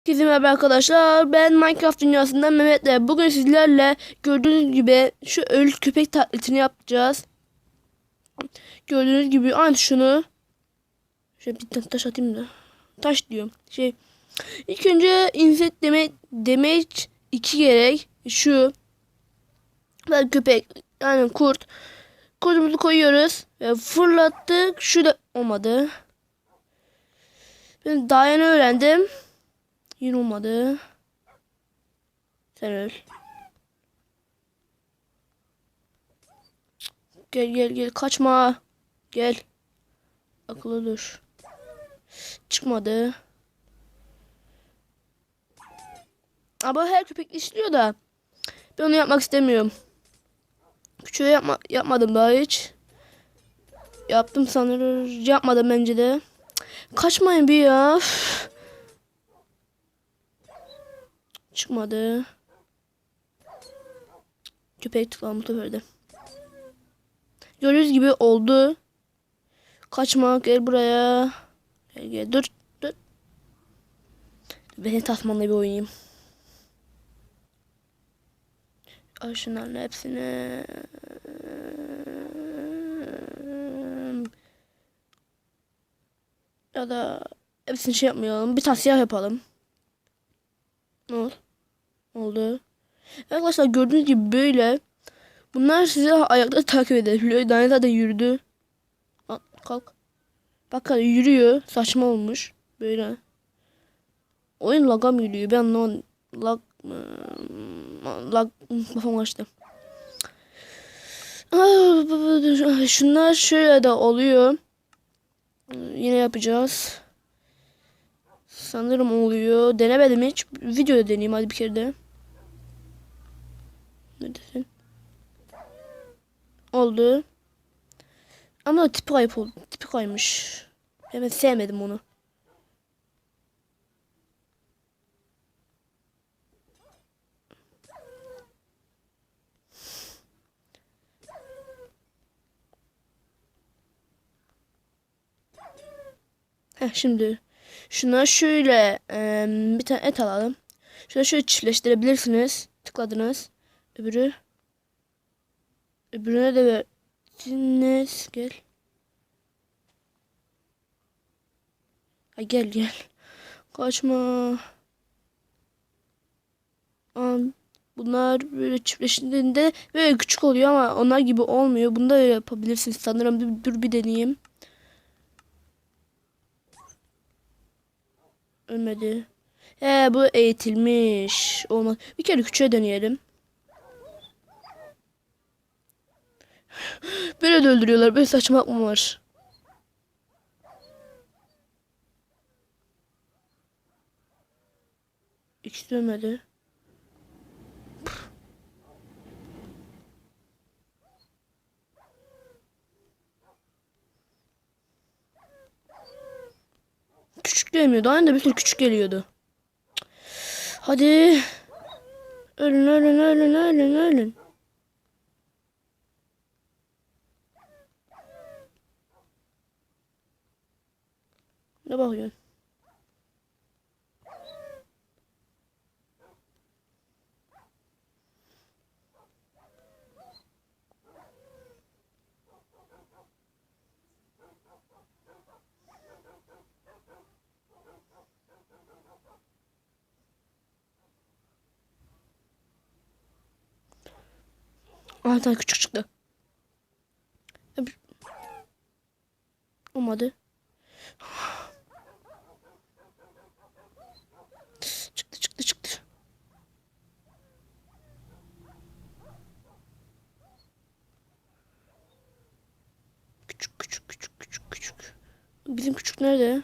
Herkese merhaba arkadaşlar. Ben Minecraft dünyasından Mehmet'le. Bugün sizlerle gördüğünüz gibi şu ölü köpek taklitini yapacağız. Gördüğünüz gibi aynı şunu. Şöyle bir taş atayım da. Taş diyorum. Şey. İlk önce inset damage, damage 2 gerek. Şu. Ben köpek. Yani kurt. Kurtumuzu koyuyoruz. Ve fırlattık. Şu da olmadı. Ben daha yeni öğrendim. Yine olmadı. Sen öl. Gel gel gel kaçma. Gel. Akıllı dur. Çıkmadı. Ama her köpek işliyor da. Ben onu yapmak istemiyorum. Küçüğe yapma, yapmadım daha hiç. Yaptım sanırım. Yapmadım bence de. Kaçmayın bir ya. Üf. Çıkmadı. Köpek tıklanmıştı böyle. Gördüğünüz gibi oldu. Kaçma gel buraya. Gel gel dur dur. Ben tasmanla bir oynayayım. Al şunların hepsini. Ya da hepsini şey yapmayalım. Bir tane yapalım. Ne oldu? Oldu. Arkadaşlar gördüğünüz gibi böyle. Bunlar sizi ayakta takip edebiliyor. Daniela da yürüdü. Al, kalk. Bak yürüyor. Saçma olmuş. Böyle. Oyun laga mı yürüyor? Ben anlamadım. Lag mı? Lag. Kafam açtı. Şunlar şöyle de oluyor. Yine yapacağız. Sanırım oluyor. Denemedim hiç. Videoda deneyeyim hadi bir kere de. Neredesin? Oldu. Ama tipi kayıp oldu. Tipi kaymış. Hemen sevmedim onu. Heh şimdi şuna şöyle em, bir tane et alalım. Şuna şöyle çiftleştirebilirsiniz. Tıkladınız. Öbürü öbürüne de verdiniz. Gel. Ha, gel gel. Kaçma. An Bunlar böyle çiftleştiğinde böyle küçük oluyor ama onlar gibi olmuyor. Bunu da yapabilirsiniz sanırım. Dur bir deneyeyim. Ölmedi. He bu eğitilmiş. Olmaz. Bir kere küçüğe deneyelim. Böyle de öldürüyorlar. Böyle saçmalık mı var? İkisi de ölmedi. Küçük gelmiyordu. Aynı da bir sürü küçük geliyordu. Hadi. Ölün ölün ölün ölün ölün. Ne bakıyorsun? Tane küçük çıktı. Olmadı. Çıktı çıktı çıktı. Küçük küçük küçük küçük küçük. Bizim küçük nerede?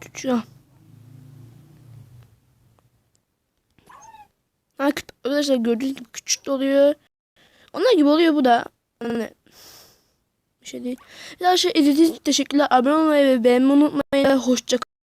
Küçük. ah. Ha, arkadaşlar gördüğünüz gibi küçük de oluyor. Onlar gibi oluyor bu da. Yani bir şey değil. Arkadaşlar izlediğiniz için teşekkürler. Abone olmayı ve beğenmeyi unutmayın. Hoşça